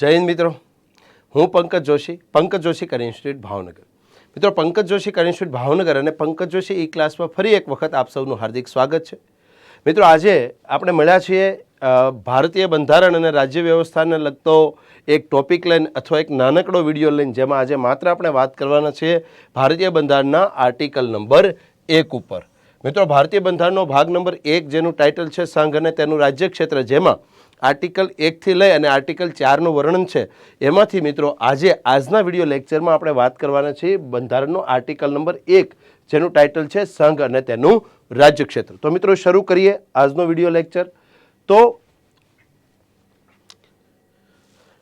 હિન્દ મિત્રો. હું પંકજ જોશી પંકજ જોશી કરી ઇન્સ્ટિટ્યૂટ ભાવનગર. મિત્રો, પંકજ જોશી કરી ઇન્સ્ટિટ્યૂટ ભાવનગર અને પંકજ જોશી ઈ ક્લાસમાં ફરી એક વખત આપ સૌનું હાર્દિક સ્વાગત છે. મિત્રો, આજે આપણે મળ્યા છીએ ભારતીય બંધારણ અને રાજ્ય વ્યવસ્થાને લગતો એક ટોપિક લઈને અથવા એક નાનકડો વીડિયો લઈને જેમાં આજે માત્ર આપણે વાત કરવાના છીએ ભારતીય બંધારણના આર્ટિકલ નંબર એક ઉપર. મિત્રો, ભારતીય બંધારણનો ભાગ નંબર એક જેનું ટાઇટલ છે, સંઘ અને તેનું રાજ્ય ક્ષેત્ર જેમાં આર્ટિકલ એકથી લઈ અને આર્ટિકલ ચારનું વર્ણન છે, એમાંથી મિત્રો આજે આજના વીડિયો લેક્ચરમાં આપણે વાત કરવાના છીએ બંધારણનો આર્ટિકલ નંબર એક, જેનું ટાઇટલ છે સંઘ અને તેનું રાજ્ય ક્ષેત્ર તો મિત્રો, શરૂ કરીએ આજનો વીડિયો લેક્ચર. તો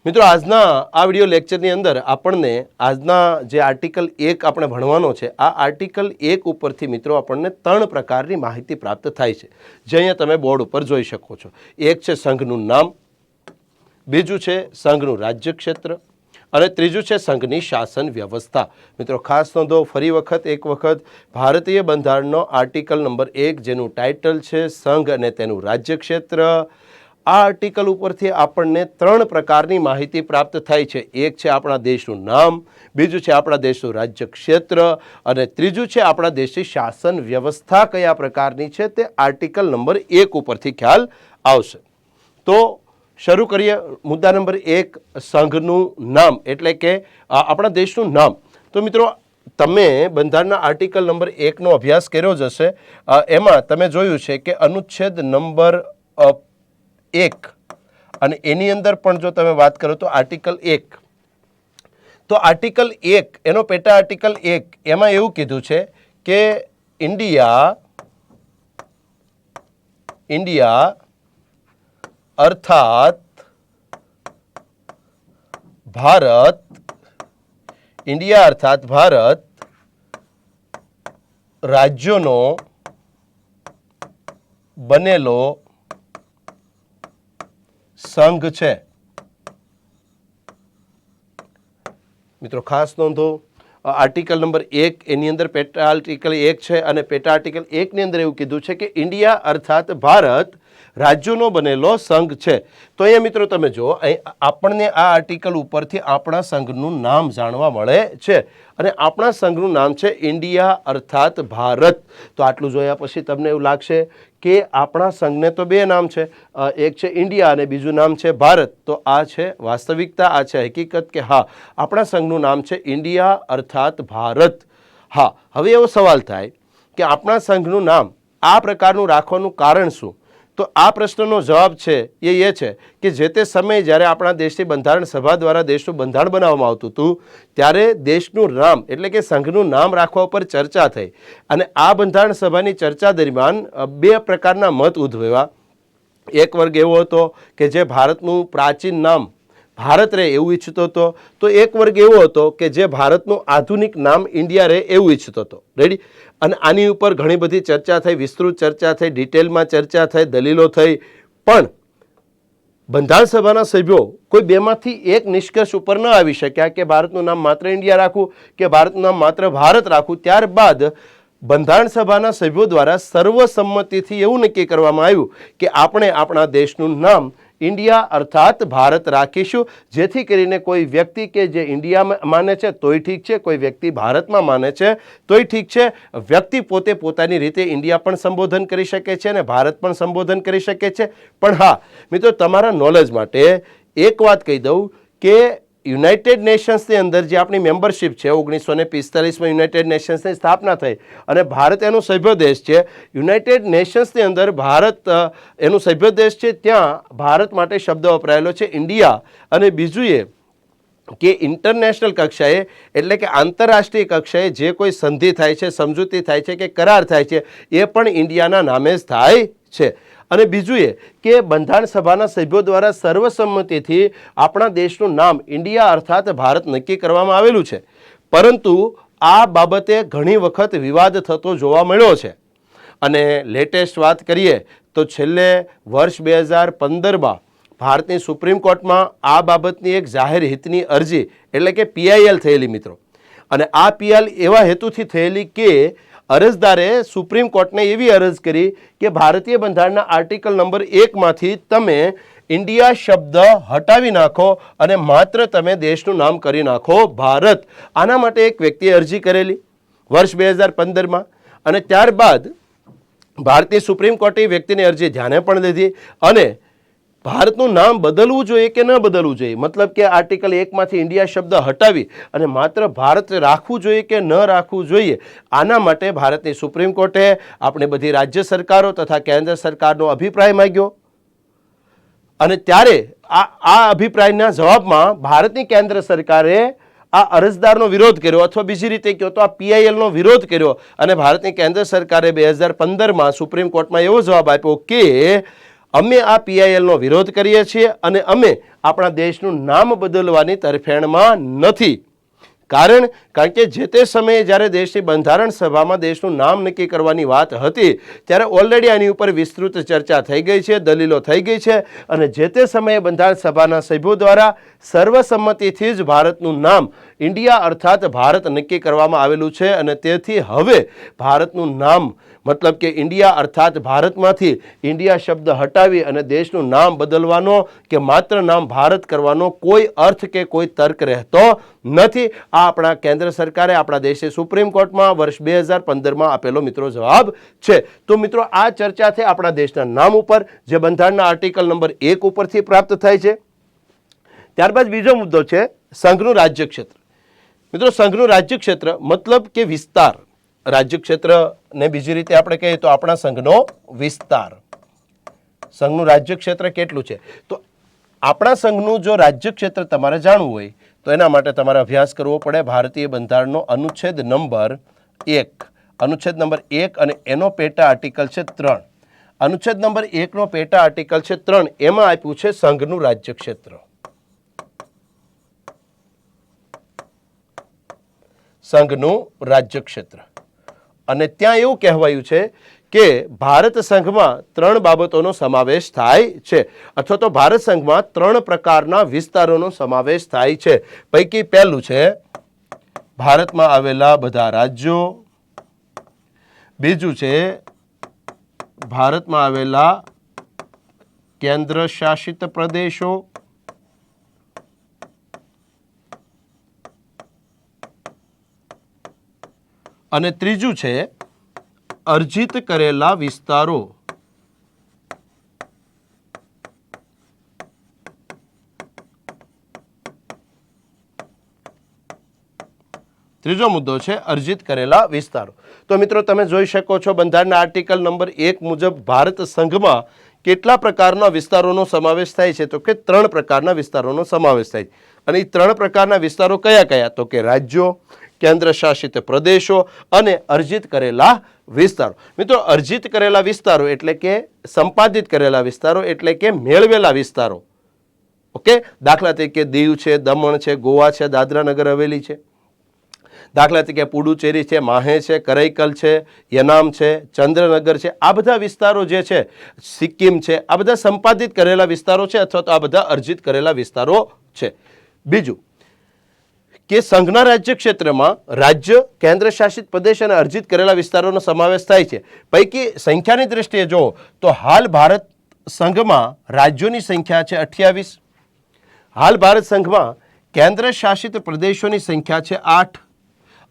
મિત્રો, આજના આ વીડિયો લેક્ચરની અંદર આપણને આજના જે આર્ટિકલ એક આપણે ભણવાનો છે, આ આર્ટિકલ એક ઉપરથી મિત્રો આપણને ત્રણ પ્રકારની માહિતી પ્રાપ્ત થાય છે. જે અહીંયા તમે બોર્ડ ઉપર જોઈ શકો છો. એક છે સંઘનું નામ, બીજું છે સંઘનું રાજ્ય ક્ષેત્ર અને ત્રીજું છે સંઘની શાસન વ્યવસ્થા. મિત્રો, ખાસ નોંધો, ફરી વખત, એક વખત, ભારતીય બંધારણનો આર્ટિકલ નંબર એક, જેનું ટાઇટલ છે સંઘ અને તેનું રાજ્ય ક્ષેત્ર આ આર્ટિકલ ઉપરથી આપણને ત્રણ પ્રકારની માહિતી પ્રાપ્ત થાય છે. એક છે આપણા દેશનું નામ, બીજું છે આપણા દેશનું રાજ્ય ક્ષેત્ર, અને ત્રીજું છે આપણા દેશની શાસન વ્યવસ્થા કયા પ્રકારની છે તે આર્ટિકલ નંબર એક ઉપરથી ખ્યાલ આવશે. તો શરૂ કરીએ. મુદ્દા નંબર એક, સંઘનું નામ, એટલે કે આપણા દેશનું નામ. તો મિત્રો, તમે બંધારણના આર્ટિકલ નંબર એકનો અભ્યાસ કર્યો જ હશે. એમાં તમે જોયું છે કે અનુચ્છેદ નંબર એક. અને એની અંદર પણ જો તમે વાત કરો તો આર્ટિકલ એક. તો આર્ટિકલ એક, એનો પેટા આર્ટિકલ એક, એમાં એવું કીધું છે કે ઇન્ડિયા ઇન્ડિયા અર્થાત ભારત, ઇન્ડિયા અર્થાત ભારત રાજ્યોનો બનેલો સંઘ છે. મિત્રો, ખાસ નોંધો આર્ટિકલ નંબર એક એની અંદર પેટા આર્ટિકલ એક છે અને પેટા આર્ટિકલ એકની અંદર એવું કીધું છે કે ઇન્ડિયા અર્થાત ભારત રાજ્યોનો બનેલો સંઘ છે. તો અહીંયા મિત્રો તમે જુઓ આપણને આ આર્ટિકલ ઉપરથી આપણા સંઘનું નામ જાણવા મળે છે. અને આપણા સંઘનું નામ છે ઇન્ડિયા અર્થાત ભારત. તો આટલું જોયા પછી તમને એવું લાગશે કે આપણા સંઘને તો બે નામ છે. એક છે ઇન્ડિયા અને બીજું નામ છે ભારત. તો આ છે વાસ્તવિકતા, આ છે હકીકત કે હા, આપણા સંઘનું નામ છે ઇન્ડિયા અર્થાત ભારત. હા, હવે એવો સવાલ થાય કે આપણા સંઘનું નામ આ પ્રકારનું રાખવાનું કારણ શું? તો આ પ્રશ્નનો જવાબ છે એ એ છે કે જે તે સમયે જ્યારે આપણા દેશની બંધારણ સભા દ્વારા દેશનું બંધારણ બનાવવામાં આવતું હતું, ત્યારે દેશનું નામ એટલે કે સંઘનું નામ રાખવા ઉપર ચર્ચા થઈ અને આ બંધારણ સભાની ચર્ચા દરમિયાન બે પ્રકારના મત ઉદ્ભવ્યા. એક વર્ગ એવો હતો કે જે ભારતનું પ્રાચીન નામ ભારત રહે એવું ઈચ્છતો હતો, તો એક વર્ગ એવો હતો કે જે ભારતનું આધુનિક નામ ઇન્ડિયા રહે એવું ઈચ્છતો હતો. રેડી અને આની ઉપર ઘણી બધી ચર્ચા થઈ, વિસ્તૃત ચર્ચા થઈ, ડિટેલમાં ચર્ચા થઈ, દલીલો થઈ. પણ બંધારણ સભાના સભ્યો કોઈ બેમાંથી એક નિષ્કર્ષ ઉપર ન આવી શક્યા કે ભારતનું નામ માત્ર ઇન્ડિયા રાખવું, કે ભારતનું નામ માત્ર ભારત રાખવું. ત્યારબાદ બંધારણ સભાના સભ્યો દ્વારા સર્વસંમતિથી એવું નક્કી કરવામાં આવ્યું કે આપણે આપણા દેશનું નામ ઇન્ડિયા અર્થાત ભારત રાખીશું. જેથી કરીને કોઈ વ્યક્તિ કે જે ઇન્ડિયામાં માને છે, તોય ઠીક છે. કોઈ વ્યક્તિ ભારતમાં માને છે, તોય ઠીક છે. વ્યક્તિ પોતે પોતાની રીતે ઇન્ડિયા પણ સંબોધન કરી શકે છે અને ભારત પણ સંબોધન કરી શકે છે. પણ હા, મિત્રો, તમારા નોલેજ માટે એક વાત કહી દઉં કે યુનાઇટેડ નેશન્સની અંદર જે આપણી મેમ્બરશિપ છે, ઓગણીસો ને પિસ્તાલીસમાં યુનાઇટેડ નેશન્સની સ્થાપના થઈ અને ભારત એનો સભ્ય દેશ છે. યુનાઇટેડ નેશન્સની અંદર ભારત એનું સભ્ય દેશ છે. ત્યાં ભારત માટે શબ્દ વપરાયેલો છે ઇન્ડિયા. અને બીજું એ કે ઇન્ટરનેશનલ કક્ષાએ, એટલે કે આંતરરાષ્ટ્રીય કક્ષાએ જે કોઈ સંધિ થાય છે, સમજૂતી થાય છે કે કરાર થાય છે, એ પણ ઇન્ડિયાના નામે જ થાય છે. અને બીજું એ કે બંધારણ સભાના સભ્યો દ્વારા સર્વસંમતિથી આપણા દેશનું નામ ઇન્ડિયા અર્થાત ભારત નક્કી કરવામાં આવેલું છે. પરંતુ આ બાબતે ઘણી વખત વિવાદ થતો જોવા મળ્યો છે. અને લેટેસ્ટ વાત કરીએ તો છેલ્લે વર્ષ બે હજાર પંદરમાં ભારતની સુપ્રીમ કોર્ટમાં આ બાબતની એક જાહેર હિતની અરજી એટલે કે પીઆઈએલ થયેલી મિત્રો. અને આ પીઆઈએલ એવા હેતુથી થયેલી કે અરજદારે સુપ્રીમ કોર્ટને એવી અરજ કરી કે ભારતીય બંધારણના આર્ટિકલ નંબર એકમાંથી તમે ઇન્ડિયા શબ્દ હટાવી નાખો અને માત્ર તમે દેશનું નામ કરી નાખો ભારત. આના માટે એક વ્યક્તિએ અરજી કરેલી વર્ષ બે હજાર પંદરમાં અને ત્યારબાદ ભારતીય સુપ્રીમ કોર્ટે વ્યક્તિની અરજી ધ્યાને પણ લીધી અને ભારતનું નામ બદલવું જોઈએ કે ન બદલવું જોઈએ? મતલબ કે આર્ટિકલ એકમાંથી ઇન્ડિયા શબ્દ હટાવી અને માત્ર ભારત રાખવું જોઈએ કે ન રાખવું જોઈએ? આના માટે ભારતની સુપ્રીમ કોર્ટે આપણે બધી રાજ્ય સરકારો તથા કેન્દ્ર સરકારનો અભિપ્રાય માગ્યો. અને ત્યારે આ આ અભિપ્રાયના જવાબમાં ભારતની કેન્દ્ર સરકારે આ અરજદારનો વિરોધ કર્યો અથવા બીજી રીતે કહો તો આ પીઆઈએલનો વિરોધ કર્યો. અને ભારતની કેન્દ્ર સરકારે બે હજાર પંદરમાં સુપ્રીમ કોર્ટમાં એવો જવાબ આપ્યો કે અમે આ પીઆઈએલનો વિરોધ કરીએ છીએ અને અમે આપણા દેશનું નામ બદલવાની તરફેણમાં નથી. કારણ કારણ કે જે તે સમયે જ્યારે દેશની બંધારણ સભામાં દેશનું નામ નક્કી કરવાની વાત હતી, ત્યારે ઓલરેડી આની ઉપર વિસ્તૃત ચર્ચા થઈ ગઈ છે, દલીલો થઈ ગઈ છે અને જે તે સમયે બંધારણ સભાના સભ્યો દ્વારા સર્વસંમતિથી જ ભારતનું નામ ઇન્ડિયા અર્થાત ભારત નક્કી કરવામાં આવેલું છે અને તેથી હવે ભારતનું નામ, મતલબ કે ઇન્ડિયા અર્થાત ભારતમાંથી ઇન્ડિયા શબ્દ હટાવી અને દેશનું નામ બદલવાનો કે માત્ર નામ ભારત કરવાનો કોઈ અર્થ કે કોઈ તર્ક રહેતો નથી. આ આપણા કેન્દ્ર સરકારે આપણા દેશે સુપ્રીમ કોર્ટમાં વર્ષ બે હજાર પંદરમાં આપેલો મિત્રો જવાબ છે. તો મિત્રો, આ ચર્ચા છે આપણા દેશના નામ ઉપર, જે બંધારણના આર્ટિકલ નંબર એક ઉપરથી પ્રાપ્ત થાય છે. ત્યારબાદ બીજો મુદ્દો છે, સંઘનું રાજ્ય ક્ષેત્ર મિત્રો, સંઘનું રાજ્ય ક્ષેત્ર મતલબ કે વિસ્તાર. રાજ્ય ક્ષેત્રને બીજી રીતે આપણે કહીએ તો આપણા સંઘનો વિસ્તાર. સંઘનું રાજ્ય ક્ષેત્ર કેટલું છે? તો આપણા સંઘનું જો રાજ્ય ક્ષેત્ર તમારે જાણવું હોય તો એના માટે તમારે અભ્યાસ કરવો પડે. ભારતીય બંધારણનો અનુચ્છેદ નંબર એક. અનુચ્છેદ નંબર એક અને એનો પેટા આર્ટિકલ છે ત્રણ. અનુચ્છેદ નંબર એકનો પેટા આર્ટિકલ છે ત્રણ. એમાં આપ્યું છે સંઘનું રાજ્ય ક્ષેત્ર સંઘનું રાજ્ય ક્ષેત્ર અને ત્યાં એવું કહેવાયું છે કે ભારત સંઘમાં ત્રણ બાબતોનો સમાવેશ થાય છે. અથવા તો ભારત સંઘમાં ત્રણ પ્રકારના વિસ્તારોનો સમાવેશ થાય છે. પૈકી પહેલું છે, ભારતમાં આવેલા બધા રાજ્યો. બીજું છે, ભારતમાં આવેલા કેન્દ્ર શાસિત પ્રદેશો. અને ત્રીજું છે અર્જિત કરેલા વિસ્તારો. ત્રીજો મુદ્દો છે અર્જિત કરેલા વિસ્તારો. તો મિત્રો, તમે જોઈ શકો છો બંધારણના આર્ટિકલ નંબર એક મુજબ ભારત સંઘમાં કેટલા પ્રકારના વિસ્તારોનો સમાવેશ થાય છે? તો કે ત્રણ પ્રકારના વિસ્તારોનો સમાવેશ થાય છે. અને એ ત્રણ પ્રકારના વિસ્તારો કયા કયા? તો કે રાજ્યો કેન્દ્ર શાસિત પ્રદેશો અને અર્જિત કરેલા વિસ્તારો. મિત્રો, અર્જિત કરેલા વિસ્તારો એટલે કે સંપાદિત કરેલા વિસ્તારો એટલે કે મેળવેલા વિસ્તારો. ઓકે? દાખલા તરીકે દીવ છે, દમણ છે, ગોવા છે, દાદરા નગર હવેલી છે. દાખલા તરીકે પુડુચેરી છે, માહે છે, કરૈકલ છે, યનામ છે, ચંદ્રનગર છે. આ બધા વિસ્તારો જે છે, સિક્કિમ છે, આ બધા સંપાદિત કરેલા વિસ્તારો છે અથવા તો આ બધા અર્જિત કરેલા વિસ્તારો છે. બીજું કે સંઘના રાજ્ય ક્ષેત્રમાં રાજ્ય કેન્દ્ર શાસિત પ્રદેશ અને અર્જિત કરેલા વિસ્તારોનો સમાવેશ થાય છે. પૈકી સંખ્યાની દ્રષ્ટિએ જુઓ તો હાલ ભારત સંઘમાં રાજ્યોની સંખ્યા છે અઠ્યાવીસ. હાલ ભારત સંઘમાં કેન્દ્ર શાસિત પ્રદેશોની સંખ્યા છે આઠ.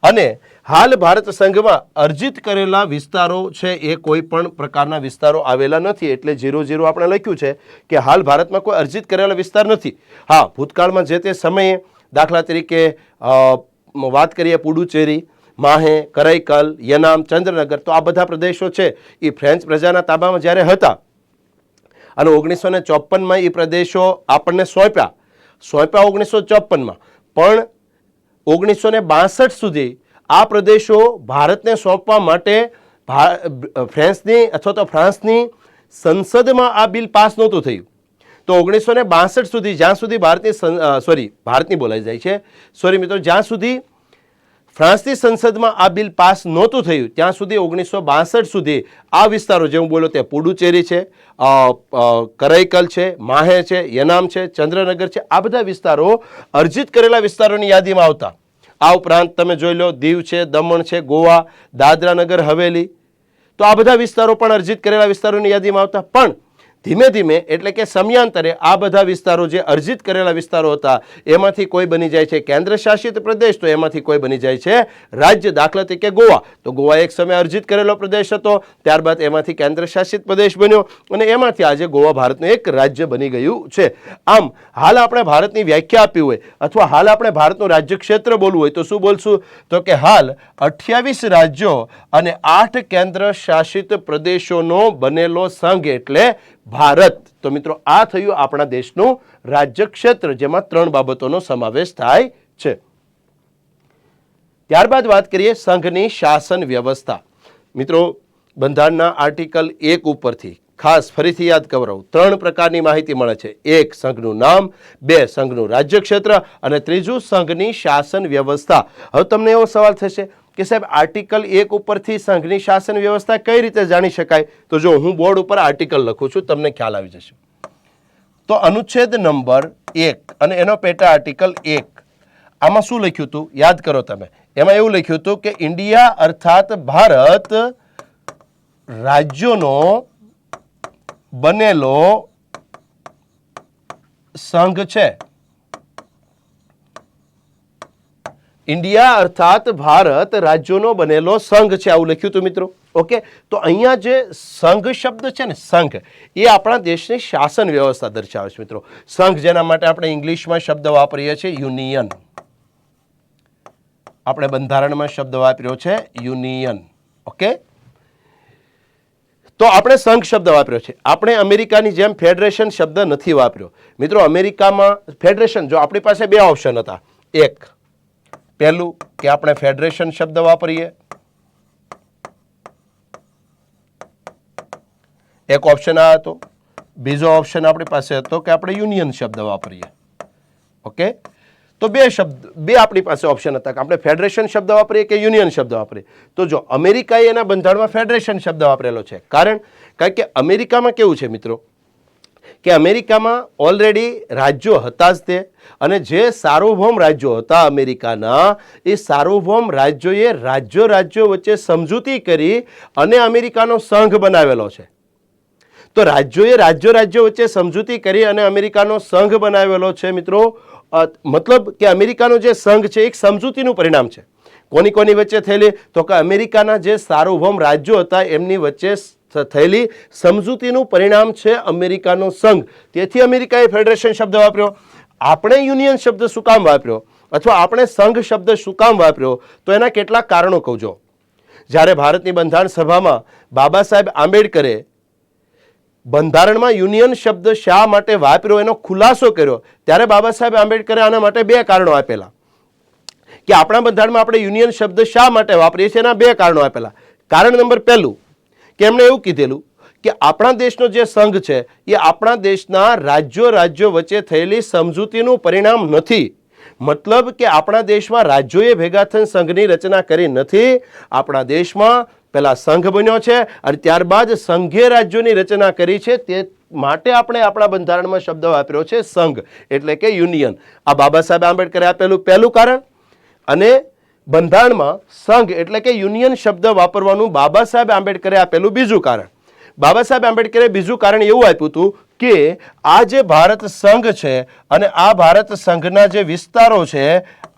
અને હાલ ભારત સંઘમાં અર્જિત કરેલા વિસ્તારો છે એ કોઈ પણ પ્રકારના વિસ્તારો આવેલા નથી. એટલે ઝીરો ઝીરો આપણે લખ્યું છે કે હાલ ભારતમાં કોઈ અર્જિત કરેલા વિસ્તાર નથી. હા, ભૂતકાળમાં જે તે સમયે દાખલા તરીકે વાત કરીએ પુડુચેરી, માહે કરૈકલ યનામ, ચંદ્રનગર, તો આ બધા પ્રદેશો છે. એ ફ્રેન્ચ પ્રજાના તાબામાં જ્યારે હતા, અને ઓગણીસો ને ચોપનમાં એ પ્રદેશો આપણને સોંપ્યા. સોંપ્યા ઓગણીસો ચોપનમાં પણ ઓગણીસો ને બાસઠ સુધી આ પ્રદેશો ભારતને સોંપવા માટે ફ્રાન્સની અથવા તો ફ્રાન્સની સંસદમાં આ બિલ પાસ નહોતું થયું. તો ઓગણીસો ને બાસઠ સુધી જ્યાં સુધી ભારતની સોરી ભારતની બોલાઈ જાય છે. સોરી મિત્રો, જ્યાં સુધી ફ્રાન્સની સંસદમાં આ બિલ પાસ નહોતું થયું, ત્યાં સુધી ઓગણીસો બાસઠ સુધી આ વિસ્તારો જે હું બોલો તે પુડુચેરી છે કરૈકલ છે માહે છે, યનામ છે, ચંદ્રનગર છે, આ બધા વિસ્તારો અર્જિત કરેલા વિસ્તારોની યાદીમાં આવતા. આ ઉપરાંત તમે જોઈ લો દીવ છે, દમણ છે, ગોવા દાદરા નગર હવેલી. તો આ બધા વિસ્તારો પણ અર્જિત કરેલા વિસ્તારોની યાદીમાં આવતા. પણ ધીમે ધીમે એટલે કે સમયાંતરે આ બધા વિસ્તારો જે અર્જિત કરેલા વિસ્તારો હતા, એમાંથી કોઈ બની જાય છે કેન્દ્ર શાસિત પ્રદેશ, તો એમાંથી કોઈ બની જાય છે રાજ્ય દાખલા તરીકે ગોવા. તો ગોવા એક સમય અર્જિત કરેલો પ્રદેશ હતો, ત્યારબાદ એમાંથી કેન્દ્ર શાસિત પ્રદેશ બન્યો અને એમાંથી આજે ગોવા ભારતનું એક રાજ્ય બની ગયું છે. આમ, હાલ આપણે ભારતની વ્યાખ્યા આપી હોય અથવા હાલ આપણે ભારતનું રાજ્ય ક્ષેત્ર બોલવું હોય તો શું બોલશું? તો કે હાલ અઠ્યાવીસ રાજ્યો અને આઠ કેન્દ્ર શાસિત પ્રદેશોનો બનેલો સંઘ એટલે ભારત. તો મિત્રો, આ થયું આપણા દેશનું રાજ્ય ક્ષેત્ર જેમાં ત્રણ બાબતોનો સમાવેશ થાય છે. ત્યારબાદ વાત કરીએ સંઘની શાસન વ્યવસ્થા. મિત્રો, બંધારણના આર્ટિકલ એક ઉપરથી ખાસ ફરીથી યાદ કરાવું ત્રણ પ્રકારની માહિતી મળે છે. એક, સંઘનું નામ. બે, સંઘનું રાજ્ય ક્ષેત્ર અને ત્રીજું, સંઘની શાસન વ્યવસ્થા. હવે તમને એવો સવાલ થશે કે સાહેબ, આર્ટિકલ એક ઉપરથી સંઘની શાસન વ્યવસ્થા કઈ રીતે જાણી શકાય? તો જો હું બોર્ડ ઉપર આર્ટિકલ લખું છું, તમને ખ્યાલ આવી જશે. તો અનુચ્છેદ નંબર એક, અને એનો પેટા આર્ટિકલ એક, આમાં શું લખ્યું હતું? યાદ કરો તમે. એમાં એવું લખ્યું હતું કે ઇન્ડિયા અર્થાત ભારત રાજ્યોનો બનેલો સંઘ છે. ઇન્ડિયા અર્થાત ભારત રાજ્યોનો બનેલો સંઘ છે, આવું લખ્યું હતું મિત્રો. ઓકે? તો અહીંયા જે સંઘ શબ્દ છે ને, સંઘ, એ આપણા દેશની શાસન વ્યવસ્થા દર્શાવે છે મિત્રો. સંઘ જેના માટે આપણે ઇંગ્લિશમાં શબ્દ વાપરીએ છીએ યુનિયન. આપણે બંધારણમાં શબ્દ વાપર્યો છે યુનિયન. ઓકે? તો આપણે સંઘ શબ્દ વાપર્યો છે. આપણે અમેરિકાની જેમ ફેડરેશન શબ્દ નથી વાપર્યો. મિત્રો, અમેરિકામાં ફેડરેશન, જો આપણી પાસે બે ઓપ્શન હતા. એક પહેલું કે આપણે ફેડરેશન શબ્દ વાપરીએ. એક ઓપ્શન આ હતો. બીજો ઓપ્શન આપણી પાસે હતો કે આપણે યુનિયન શબ્દ વાપરીએ. ઓકે તો બે શબ્દ, બે આપણી પાસે ઓપ્શન હતા કે આપણે ફેડરેશન શબ્દ વાપરીએ કે યુનિયન શબ્દ વાપરીએ. તો જો અમેરિકાએ એના બંધારણમાં ફેડરેશન શબ્દ વાપરેલો છે. કારણ કારણ કે અમેરિકામાં કેવું છે મિત્રો? કે અમેરિકામાં ઓલરેડી રાજ્યો હતા જ તે. અને જે સાર્વભૌમ રાજ્યો હતા અમેરિકાના, એ સાર્વભૌમ રાજ્યોએ રાજ્યો રાજ્યો વચ્ચે સમજૂતી કરી અને અમેરિકાનો સંઘ બનાવેલો છે. તો રાજ્યોએ રાજ્યો રાજ્યો વચ્ચે સમજૂતી કરી અને અમેરિકાનો સંઘ બનાવેલો છે મિત્રો. મતલબ કે અમેરિકાનો જે સંઘ છે, એક સમજૂતીનું પરિણામ છે. કોની કોની વચ્ચે થયેલી? તો કે અમેરિકાના જે સાર્વભૌમ રાજ્યો હતા, એમની વચ્ચે થયેલી સમજૂતીનું પરિણામ છે અમેરિકાનો સંઘ. તેથી અમેરિકાએ ફેડરેશન શબ્દ વાપર્યો. આપણે યુનિયન શબ્દ શું કામ વાપર્યો? અથવા આપણે સંઘ શબ્દ શું કામ વાપર્યો? તો એના કેટલાક કારણો કહુજો. જ્યારે ભારતની બંધારણ સભામાં બાબા સાહેબ આંબેડકરે બંધારણમાં યુનિયન શબ્દ શા માટે વાપર્યો એનો ખુલાસો કર્યો, ત્યારે બાબા સાહેબ આંબેડકરે આના માટે બે કારણો આપેલા. કે આપણા બંધારણમાં આપણે યુનિયન શબ્દ શા માટે વાપરીએ છીએ એના બે કારણો આપેલા. કારણ નંબર પહેલું કે એમણે એવું કીધેલું કે આપણા દેશનો જે સંઘ છે, એ આપણા દેશના રાજ્યો રાજ્યો વચ્ચે થયેલી સમજૂતીનું પરિણામ નથી. મતલબ કે આપણા દેશમાં રાજ્યોએ ભેગા થઈને સંઘની રચના કરી નથી. આપણા દેશમાં પહેલાં સંઘ બન્યો છે અને ત્યારબાદ સંઘે રાજ્યોની રચના કરી છે. તે માટે આપણે આપણા બંધારણમાં શબ્દ વાપર્યો છે સંઘ, એટલે કે યુનિયન. આ બાબા સાહેબ આંબેડકરે આપેલું પહેલું કારણ અને બંધારણમાં સંઘ એટલે કે યુનિયન શબ્દ વાપરવાનું બાબા સાહેબ આંબેડકરે આપેલું બીજું કારણ. બાબા સાહેબ આંબેડકરે બીજું કારણ એવું આપ્યું હતું કે આ જે ભારત સંઘ છે અને આ ભારત સંઘના જે વિસ્તારો છે,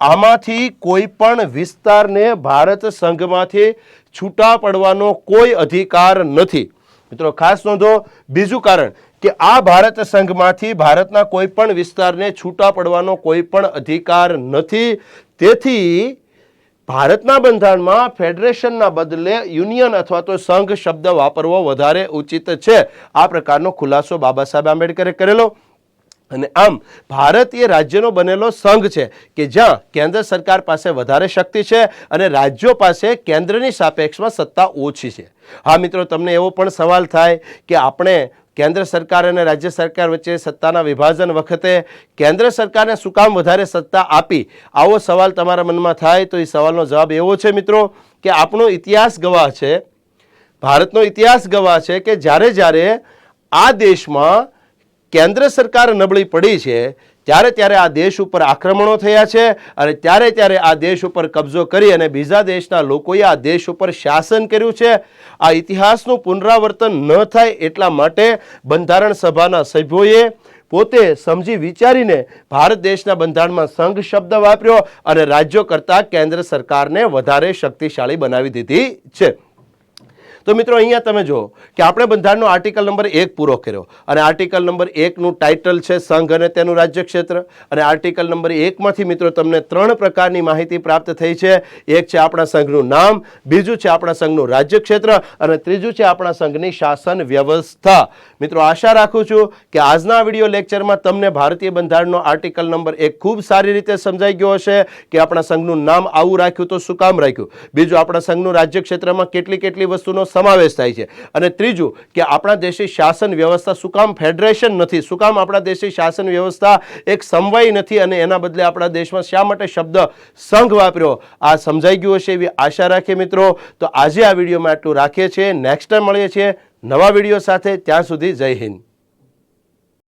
આમાંથી કોઈ પણ વિસ્તારને ભારત સંઘમાંથી છૂટા પડવાનો કોઈ અધિકાર નથી. મિત્રો, ખાસ નોંધો, બીજું કારણ કે આ ભારત સંઘમાંથી ભારતના કોઈ પણ વિસ્તારને છૂટા પડવાનો કોઈ પણ અધિકાર નથી. તેથી ભારતના બંધારણમાં ફેડરેશનના બદલે યુનિયન અથવા તો સંઘ શબ્દ વાપરવો વધારે ઉચિત છે. આ પ્રકારનો ખુલાસો બાબા સાહેબ આંબેડકરે કરેલો. અને આમ ભારત એ રાજ્યનો બનેલો સંઘ છે કે જ્યાં કેન્દ્ર સરકાર પાસે વધારે શક્તિ છે અને રાજ્યો પાસે કેન્દ્રની સાપેક્ષમાં સત્તા ઓછી છે. હા મિત્રો, તમને એવો પણ સવાલ થાય કે આપણે કેન્દ્ર સરકાર અને રાજ્ય સરકાર વચ્ચે સત્તાના વિભાજન વખતે કેન્દ્ર સરકારને શું કામ વધારે સત્તા આપી? આવો સવાલ તમારા મનમાં થાય તો એ સવાલનો જવાબ એવો છે મિત્રો કે આપણો ઇતિહાસ ગવાહ છે, ભારતનો ઇતિહાસ ગવાહ છે કે જ્યારે જ્યારે આ દેશમાં કેન્દ્ર સરકાર નબળી પડી છે ત્યારે ત્યારે આ દેશ ઉપર આક્રમણો થયા છે અને ત્યારે ત્યારે આ દેશ ઉપર કબજો કરી અને બીજા દેશના લોકોએ આ દેશ ઉપર શાસન કર્યું છે. આ ઇતિહાસનું પુનરાવર્તન ન થાય એટલા માટે બંધારણ સભાના સભ્યોએ પોતે સમજી વિચારીને ભારત દેશના બંધારણમાં સંઘ શબ્દ વાપર્યો અને રાજ્યો કરતાં કેન્દ્ર સરકારને વધારે શક્તિશાળી બનાવી દીધી છે. તો મિત્રો અહીંયા તમે જુઓ કે આપણે બંધારણનો આર્ટિકલ નંબર એક પૂરો કર્યો. અને આર્ટિકલ નંબર એકનું ટાઇટલ છે સંઘ અને તેનું રાજ્ય ક્ષેત્ર. અને આર્ટિકલ નંબર એકમાંથી મિત્રો તમને ત્રણ પ્રકારની માહિતી પ્રાપ્ત થઈ છે. એક છે આપણા સંઘનું નામ, બીજું છે આપણા સંઘનું રાજ્ય ક્ષેત્ર, અને ત્રીજું છે આપણા સંઘની શાસન વ્યવસ્થા. મિત્રો આશા રાખું છું કે આજના વીડિયો લેક્ચરમાં તમને ભારતીય બંધારણનો આર્ટિકલ નંબર એક ખૂબ સારી રીતે સમજાઈ ગયો હશે કે આપણા સંઘનું નામ આવું રાખ્યું તો શું કામ રાખ્યું? બીજું, આપણા સંઘનું રાજ્ય ક્ષેત્રમાં કેટલી કેટલી વસ્તુનો સમાવેશ થાય છે. અને ત્રીજું કે આપણા દેશની શાસન વ્યવસ્થા શું કામ ફેડરેશન નથી? શું કામ આપણા દેશની શાસન વ્યવસ્થા એક સમવાય નથી અને એના બદલે આપણા દેશમાં શા માટે શબ્દ સંઘ વાપર્યો? આ સમજાઈ ગયું હશે એવી આશા રાખીએ મિત્રો. તો આજે આ વિડીયોમાં આટલું રાખીએ છીએ. નેક્સ્ટ ટાઈમ મળીએ છીએ નવા વીડિયો સાથે. ત્યાં સુધી જય હિન્દ.